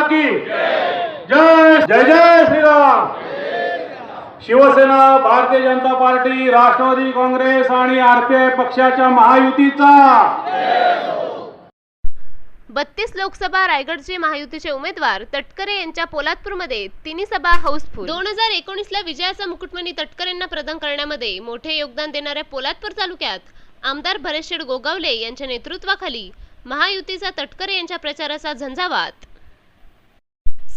की। जय जय जय श्रीराम। शिवसेना भारतीय जनता पार्टी राष्ट्रवादी काँग्रेस आणि आरपीआय पक्षाच्या महायुतीचा। बत्तीस लोकसभा रायगडचे महायुतीचे उमेदवार तटकरे यांच्या पोलादपूरमध्ये तिन्ही सभा हाऊसफुल. दोन हजार एकोणीसला विजयाचा मुकुटमणी तटकरेंना प्रदान करण्यामध्ये मोठे योगदान देणाऱ्या पोलादपूर तालुक्यात आमदार भरेशेड गोगावले यांच्या नेतृत्वाखाली महायुतीचा तटकरे यांच्या प्रचाराचा झंझावात.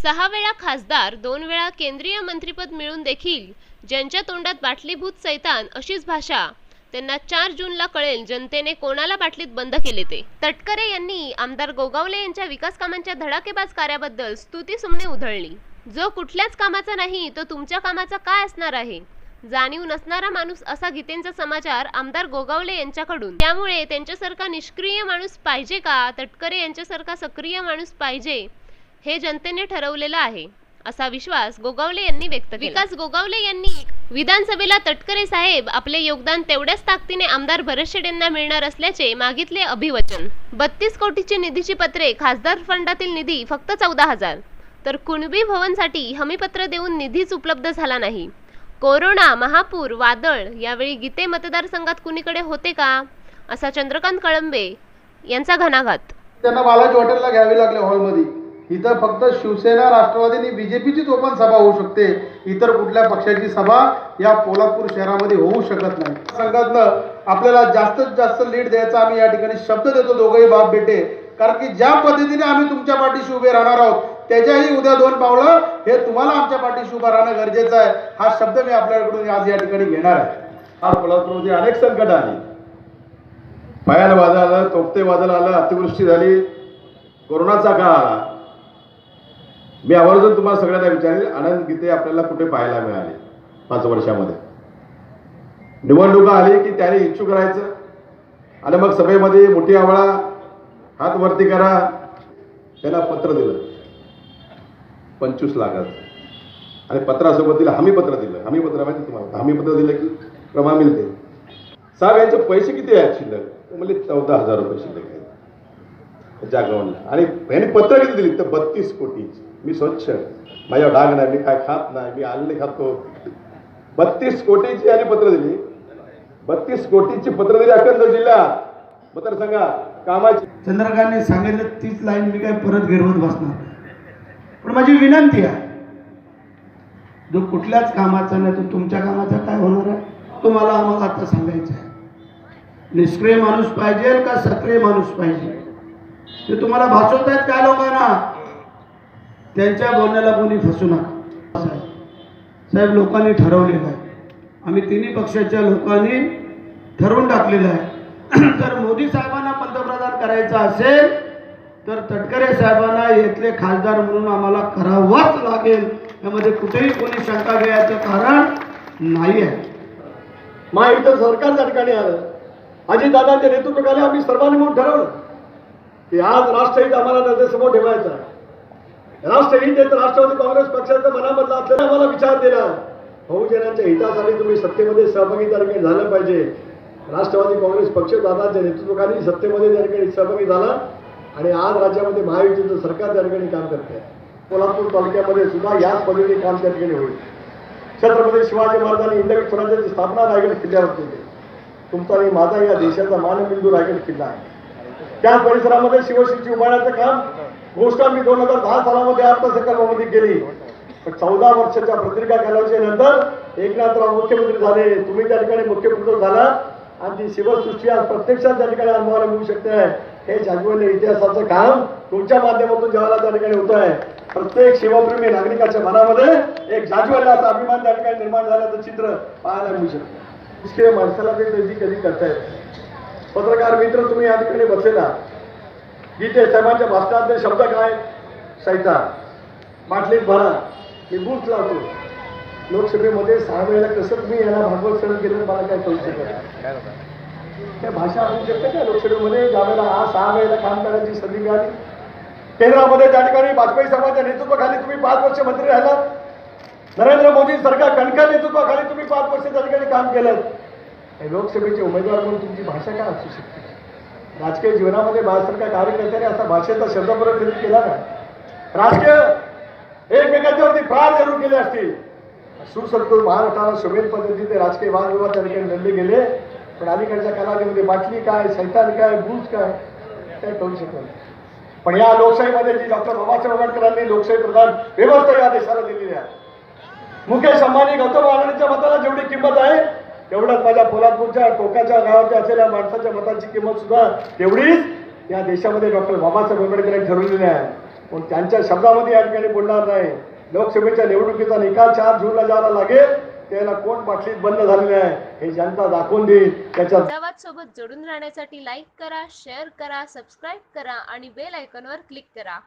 सहा वेळा खासदार दोन वेळा केंद्रीय मंत्रीपद मिळून देखील ज्यांच्या तोंडात बाटलीभूत सैतान अशीच भाषा त्यांना चार जूनला कळेल जनतेने कोणाला बाटलीत बंद केले ते. तटकरे यांनी आमदार गोगावले यांच्या विकास कामांच्या धडाकेबाज कार्याबद्दल स्तुती सुमने उधळली. जो कुठल्याच कामाचा नाही तो तुमच्या कामाचा काय असणार आहे? जाणीव नसणारा माणूस असा गीतेंचा समाचार आमदार गोगावले यांच्याकडून. त्यामुळे त्यांच्यासारखा निष्क्रिय माणूस पाहिजे का? तटकरे यांच्यासारखा सक्रिय माणूस पाहिजे? हे जनतेने ठरवलेलं आहे असा विश्वास गोगावले यांनी व्यक्त केला. विकास गोगावले यांनी विधानसभेला तटकरे साहेब आपले योगदान तेवढ्याच ताकदीने आमदार भरतशेड यांना मिळणार असल्याचे मागितले अभिवचन. बत्तीस कोटीची निधीची पत्रे खासदार फंडातील निधी फक्त चौदा हजार. तर कुणबी भवनसाठी हमीपत्र देऊन निधीच उपलब्ध झाला नाही. कोरोना महापूर वादळ यावेळी गीते मतदारसंघात कुणीकडे होते का? असा चंद्रकांत कळंबे यांचा घणाघात. त्यांना बालाजी हॉटेलला घ्यावी लागले हॉलमध्ये इथं फक्त शिवसेना राष्ट्रवादी आणि बीजेपीचीच ओपन सभा होऊ शकते. इतर कुठल्या पक्षाची सभा या पोलादपूर शहरामध्ये होऊ शकत नाही. संघातनं आपल्याला जास्तीत जास्त लीड द्यायचा आम्ही या ठिकाणी शब्द देतो दोघंही बाप बेटे. कारण की ज्या पद्धतीने आम्ही तुमच्या पाठीशी उभे राहणार आहोत त्याच्याही उद्या दोन पावलं हे तुम्हाला आमच्या पाठीशी उभं राहणं गरजेचं आहे. हा शब्द मी आपल्याकडून आज या ठिकाणी घेणार आहे. आज कोल्हापूरमध्ये अनेक संकट आली. पायाला वादळ आलं तोपते वादळ आलं अतिवृष्टी झाली. कोरोनाचा काळ आला. मी आवर्जून तुम्हाला सगळ्यांना विचारेल आनंद गीते आपल्याला कुठे पाहायला मिळाले? पाच वर्षामध्ये. निवडणुका आली की त्याने इच्छुक राहायचं. आणि मग सभेमध्ये मोठी आवळा हात वरती करा त्याला पत्र दिलं. पंचवीस लाखाचं. आणि पत्रासोबत दिलं हमी पत्र दिलं. हमी पत्र माहिती तुम्हाला? हमी पत्र दिलं की प्रमाण मिळते. साहेब यांचे पैसे किती आहेत शिल्लक? म्हणजे चौदा हजार रुपये शिल्लक आहेत त्याच्या आणि यांनी पत्र किती दिली? तर बत्तीस कोटीची. मी स्वच्छ माझ्या डाग नाही मी काय खात नाही मी आलेले खातो. बत्तीस कोटीची यांनी पत्र दिली. बत्तीस कोटीची पत्र दिली अखंड जिल्ह्यात मतदारसंघात कामाची चंद्रकांतने सांगितलं तीच लाईन मी काय परत गिरवत बसणार. पण माझी विनंती आहे जो कुठल्याच कामाचा नाही तो तुमच्या कामाचा काय होणार आहे? तुम्हाला आम्हाला आता सांगायचं आहे. निष्क्रिय माणूस पाहिजे का सक्रिय माणूस पाहिजे? ते तुम्हाला भासवत आहेत काय लोकांना? त्यांच्या बोलण्याला कोणी फसू नका. साहेब साहेब लोकांनी ठरवलेलं आहे. आम्ही तिन्ही पक्षाच्या लोकांनी ठरवून टाकलेलं आहे. जर मोदी साहेबांना पंतप्रधान करायचं असेल तर तटकरे साहेबांना येथले खासदार म्हणून आम्हाला करावंच लागेल. यामध्ये कुठेही कोणी शंका घ्यायचं कारण नाही आहे. महायुतीचं सरकार त्या ठिकाणी आलं. अजितदादांच्या नेतृत्वाखाली आम्ही सर्वांनी म्हणून ठरवलं. की आज राष्ट्रहित आम्हाला नजरेसमोर ठेवायचं आहे. राष्ट्रहित हे तर राष्ट्रवादी काँग्रेस पक्षाचं मनामधला असलेला आम्हाला विचार दिला. बहुजनांच्या हितासाठी तुम्ही सत्तेमध्ये सहभागी दरम्यान झालं पाहिजे राष्ट्रवादी काँग्रेस पक्ष दादाच्या नेतृत्वाखाली सत्तेमध्ये त्या सहभागी झाला आणि आज राज्यामध्ये महायुतीचं सरकार त्या ठिकाणी काम करते कोल्हापूर तालुक्यामध्ये सुद्धा याच पद्धतीने काम त्या ठिकाणी होईल. छत्रपती शिवाजी महाराजांनी इंडवी स्वराज्याची स्थापना रायगड किल्ल्यावर केली. तुमचा आणि माझा या देशाचा मानबिंदू रायगड किल्ला आहे. त्याच परिसरामध्ये शिवश्रीची उभारण्याचं काम गोष्ट मी दोन हजार दहा सालामध्ये अर्थसंकल्पामध्ये गेली पण चौदा वर्षाच्या पत्रिका कालावधी नंतर एकनाथराव मुख्यमंत्री झाले. तुम्ही त्या ठिकाणी मुख्यमंत्री झाला. आणि ती शिवसृष्टी आज प्रत्यक्षात त्या ठिकाणी अनुभवायला मिळू शकते. हे जागवलेल्या इतिहासाचं काम तुमच्या माध्यमातून जेव्हा त्या ठिकाणी होत आहे. प्रत्येक शिवप्रेमी नागरिकाच्या मनामध्ये एक जाजवलेला असा अभिमान त्या ठिकाणी निर्माण झाल्याचं चित्र पाहायला मिळू शकतं. निष्क्रिय माणसाला ते त्याची कधी करतायत. पत्रकार मित्र तुम्ही या ठिकाणी बसलेला. गीते साहेबांच्या भाषणातले शब्द काय? सैता बाटलीत भरा. मी बूथ लावतो. लोकसभेमध्ये सहा वेळेला कसं तुम्ही याला भागवत सण केलं मला काय कळू शकत नाही. त्या भाषा असू शकते का? लोकसभेमध्ये ज्यावेळेला हा सहा वेळेला काम करायची संधी मिळाली. केंद्रामध्ये त्या ठिकाणी वाजपेयी साहेबांच्या नेतृत्वाखाली तुम्ही पाच वर्ष मंत्री राहिलात. नरेंद्र मोदी सरकार कणखर नेतृत्वाखाली तुम्ही पाच वर्ष त्या ठिकाणी काम केलं. हे लोकसभेचे उमेदवार म्हणून तुमची भाषा काय असू शकते? राजकीय जीवनामध्ये माझ्यासारख्या कार्यकर्त्याने असा भाषेचा शब्द परत केला ना राजकीय एकमेकांच्यावरती फार जरूर केले असतील. सुसंतोष महाराष्ट्राला शोभेल पद्धतीचे राजकीय वादविवाद त्या ठिकाणी लढले गेले. पण अलीकडच्या कालावधीमध्ये बाटली काय सैतान काय बूज काय काही करू शकत नाही. पण या लोकशाहीमध्ये जी डॉक्टर बाबासाहेब आंबेडकरांनी लोकशाही प्रधान व्यवस्था या देशाला दिलेली आहे. मुकेश अंबानी गौतम अडाणीच्या मताला जेवढी किंमत आहे तेवढंच माझ्या पोलादपूरच्या टोकाच्या गावाच्या असलेल्या माणसाच्या मताची किंमत सुद्धा तेवढीच या देशामध्ये डॉक्टर बाबासाहेब आंबेडकरांनी ठरवलेली आहे. पण त्यांच्या शब्दामध्ये या ठिकाणी बोलणार नाही. लोकसभेच्या निवडणुकीचा निकाल चार जूनला जायला लागेल त्याला कोण बाटलीत बंद झालेले आहे हे जनता दाखवून देईल. त्याच्या अहमदाबाद सोबत जोडून राहण्यासाठी लाईक करा शेअर करा सबस्क्राईब करा आणि बेल आयकॉनवर क्लिक करा.